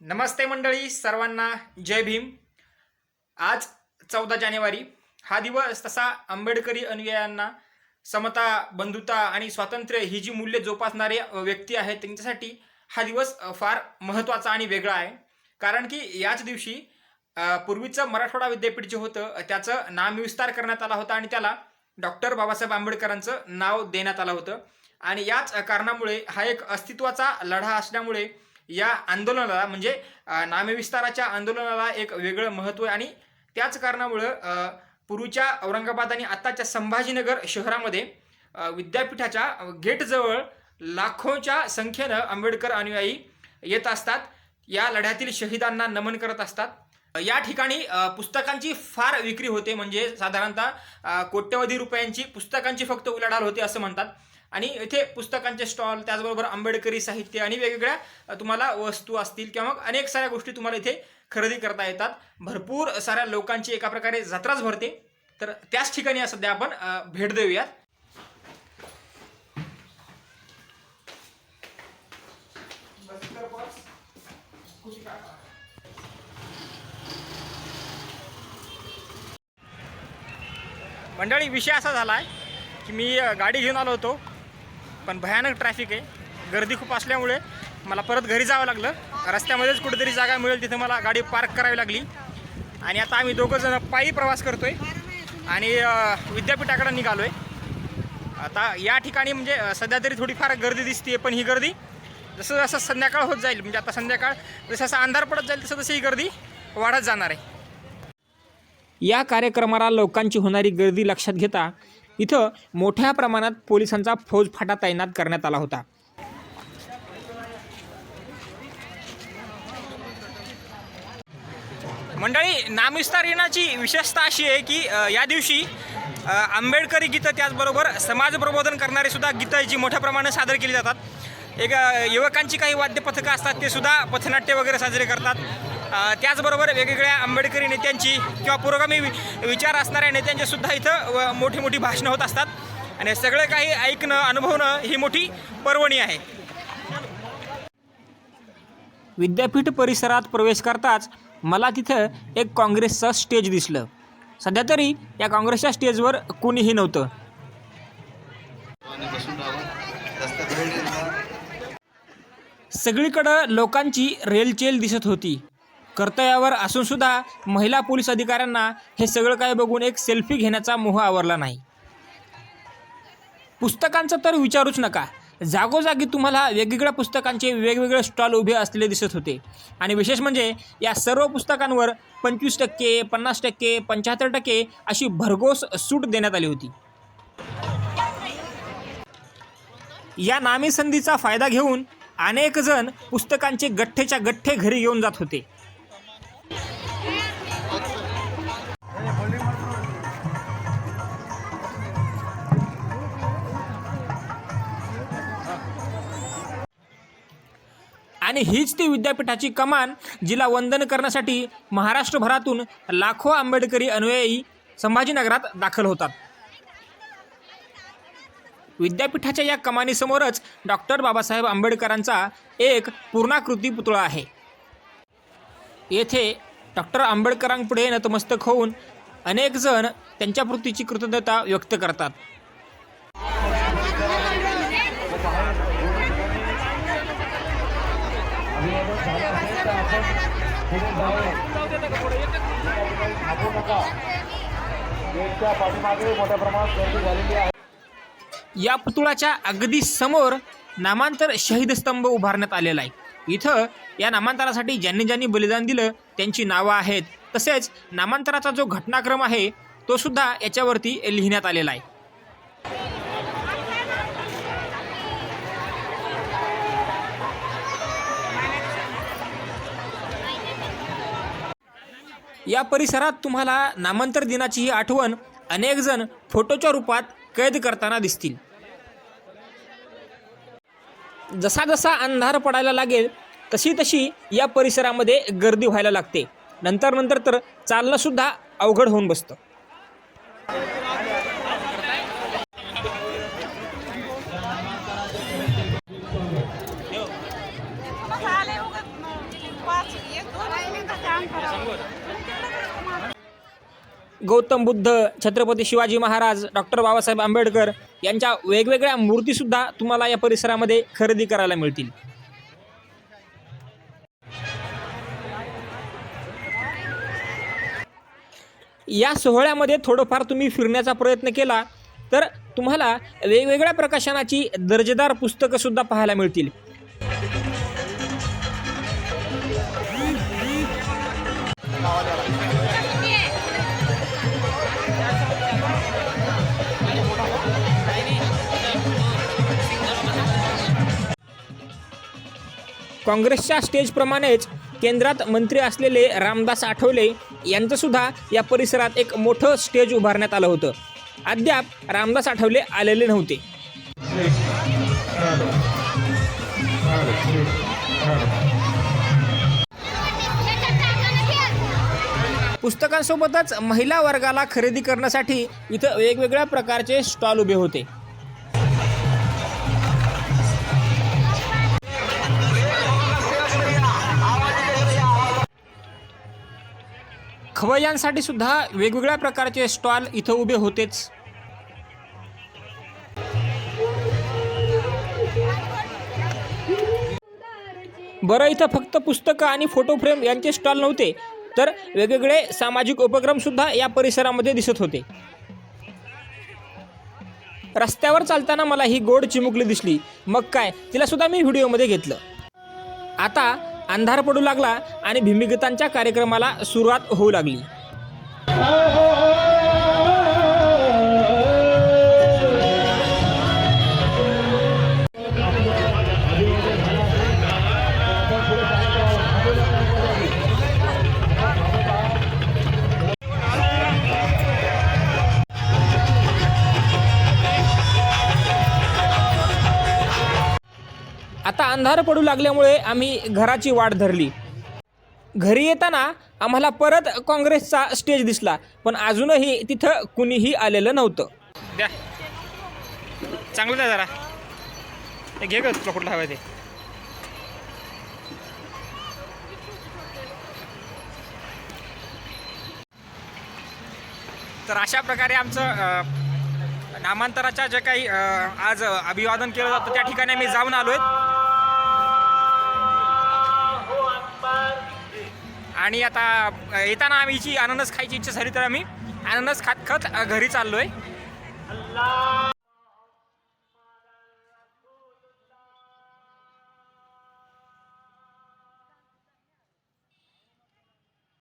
नमस्ते मंडळी सर्वांना जय भीम. आज चौदा जानेवारी. हा दिवस तसा आंबेडकरी अनुयायांना समता बंधुता आणि स्वातंत्र्य ही जी मूल्य जोपासणारे व्यक्ती आहेत त्यांच्यासाठी हा दिवस फार महत्त्वाचा आणि वेगळा आहे. कारण की याच दिवशी पूर्वीचं मराठवाडा विद्यापीठ जे होतं त्याचं नामविस्तार करण्यात आला होता आणि त्याला डॉक्टर बाबासाहेब आंबेडकरांचं नाव देण्यात आलं होतं. आणि याच कारणामुळे हा एक अस्तित्वाचा लढा असल्यामुळे या आंदोलनाला म्हणजे नामविस्ताराच्या आंदोलनाला एक वेगळं महत्त्व आहे. आणि त्याच कारणामुळं पूर्वीच्या औरंगाबाद आणि आत्ताच्या संभाजीनगर शहरामध्ये विद्यापीठाच्या गेटजवळ लाखोच्या संख्येनं आंबेडकर अनुयायी येत असतात. या लढ्यातील शहीदांना नमन करत असतात. या ठिकाणी पुस्तकांची फार विक्री होते. म्हणजे साधारणतः कोट्यवधी रुपयांची पुस्तकांची फक्त उलाढाल होते असं म्हणतात. आणि इथे पुस्तकांचे स्टॉल त्याचबरोबर आंबेडकरी साहित्य आणि वेगवेगळ्या तुम्हाला वस्तू असतील किंवा मग अनेक साऱ्या गोष्टी तुम्हाला इथे खरेदी करता येतात. भरपूर साऱ्या लोकांची एका प्रकारे जत्राच भरते. तर त्याच ठिकाणी सध्या आपण भेट देऊयात. मंडळी विषय असा झाला आहे की मी गाडी घेऊन आलो होतो. पण भयानक ट्रॅफिक आहे. गर्दी खूप असल्यामुळे मला परत घरी जावं लागलं. रस्त्यामध्येच कुठेतरी जागा मिळेल तिथे मला गाडी पार्क करावी लागली. आणि आता आम्ही दोघंजण पायी प्रवास करतो आहे आणि विद्यापीठाकडं विद्यापीठाकडे निघालो आहे आता या ठिकाणी म्हणजे सध्या तरी थोडीफार गर्दी दिसते पण ही गर्दी जसं जसं संध्याकाळ होत जाईल म्हणजे आता संध्याकाळ जसं जसं अंधार पडत जाईल तसं तसं ही गर्दी वाढत जाणार आहे. या कार्यक्रमाला लोकांची होणारी गर्दी लक्षात घेता इथं मोठ्या प्रमाणात पोलिसांचा फौजफाटा तैनात करण्यात आला होता. मंडळी नामविस्तार येण्याची विशेषता अशी आहे की या दिवशी आंबेडकरी गीतं त्याचबरोबर समाज प्रबोधन करणारी सुद्धा गीतं जी मोठ्या प्रमाणात सादर केली जातात. एक युवकांची काही वाद्यपथकं असतात ते सुद्धा पथनाट्य वगैरे साजरे करतात. त्याचबरोबर वेगवेगळ्या आंबेडकरी नेत्यांची किंवा पुरोगामी वि- विचार असणाऱ्या नेत्यांचे सुद्धा इथं व- मोठी मोठी भाषणं होत असतात. आणि सगळं काही ऐकणं अनुभवणं ही मोठी पर्वणी आहे. विद्यापीठ परिसरात प्रवेश करताच मला तिथं एक काँग्रेसचं स्टेज दिसलं. सध्या तरी या काँग्रेसच्या स्टेजवर कुणीही नव्हतं. सगळीकडं लोकांची रेलचेल दिसत होती. कर्तव्यावर असूनसुद्धा महिला पोलीस अधिकाऱ्यांना हे सगळं काय बघून एक सेल्फी घेण्याचा मोह आवरला नाही. पुस्तकांचं तर विचारूच नका. जागोजागी तुम्हाला वेगवेगळ्या पुस्तकांचे वेगवेगळे स्टॉल उभे असलेले दिसत होते. आणि विशेष म्हणजे या सर्व पुस्तकांवर पंचवीस टक्के पन्नास टक्के पंच्याहत्तर टक्के अशी भरघोस सूट देण्यात आली होती. या नामी संधीचा फायदा घेऊन अनेकजण पुस्तकांचे गठ्ठेच्या गठ्ठे घरी घेऊन जात होते. आणि हीच ती विद्यापीठाची कमान जिला वंदन करण्यासाठी महाराष्ट्रभरातून लाखो आंबेडकरी अनुयायी संभाजीनगरात दाखल होतात. विद्यापीठाच्या या कमानीसमोरच डॉक्टर बाबासाहेब आंबेडकरांचा एक पूर्णाकृती पुतळा आहे. येथे डॉक्टर आंबेडकरांपुढे नतमस्तक होऊन अनेकजण त्यांच्या वृत्तीची कृतज्ञता व्यक्त करतात गेटच्या पाठीमागे मोठ्या प्रमाणात गर्दी झालेली आहे या पुतळाच्या अगदी समोर नामांतर शहीद स्तंभ उभारण्यात आलेला आहे. इथं या नामांतरासाठी ज्यांनी ज्यांनी बलिदान दिलं त्यांची नावं आहेत. तसेच नामांतराचा जो घटनाक्रम आहे तो सुद्धा याच्यावरती लिहिण्यात आलेला आहे. या परिसरात तुम्हाला नामांतर दिनाची ही आठवण अनेकजण फोटोच्या रूपात कैद करताना दिसतील. जसा जसा अंधार पडायला लागेल तशी तशी या परिसरामध्ये गर्दी व्हायला लागते. नंतर नंतर तर चालणं सुद्धा अवघड होऊन बसतं. गौतम बुद्ध छत्रपती शिवाजी महाराज डॉक्टर बाबासाहेब आंबेडकर यांच्या वेगवेगळ्या मूर्तीसुद्धा तुम्हाला या परिसरामध्ये खरेदी करायला मिळतील. या सोहळ्यामध्ये थोडंफार तुम्ही फिरण्याचा प्रयत्न केला तर तुम्हाला वेगवेगळ्या प्रकाशनाची दर्जेदार पुस्तकंसुद्धा पाहायला मिळतील. काँग्रेसच्या स्टेजप्रमाणेच केंद्रात मंत्री असलेले रामदास आठवले यांचंसुद्धा या परिसरात एक मोठं स्टेज उभारण्यात आलं होतं. अद्याप रामदास आठवले आलेले नव्हते. पुस्तकांसोबतच महिला वर्गाला खरेदी करण्यासाठी इथं वेगवेगळ्या प्रकारचे स्टॉल उभे होते. खवय्यांसाठी सुद्धा वेगवेगळ्या प्रकारचे स्टॉल इथं उभे होतेच. बरं इथं फक्त पुस्तकं आणि फोटो फ्रेम यांचे स्टॉल नव्हते तर वेगवेगळे सामाजिक उपक्रमसुद्धा या परिसरामध्ये दिसत होते. रस्त्यावर चालताना मला ही गोड चिमुकली दिसली. मग काय? तिला सुद्धा मी व्हिडिओमध्ये घेतलं. आता अंधार पडू लागला आणि भीमिगतांच्या कार्यक्रमाला सुरुवात होऊ लागली. आता अंधार पडू लागल्यामुळे आम्ही घराची वाट धरली. घरी येताना आम्हाला परत काँग्रेसचा स्टेज दिसला पण अजूनही तिथं कुणीही आलेलं नव्हतं. द्या. चांगलं द्या जरा. घे ग तुला कुठलं हवं ते. तर अशा प्रकारे आमचं अ, नामांतराच्या जे काही अ, आज अभिवादन केलं जातं त्या ठिकाणी आम्ही जाऊन आलोय. आणि आता येताना आम्ही इची अननस खायची इच्छा झाली तर आम्ही अननस खात खात घरी चाललो आहे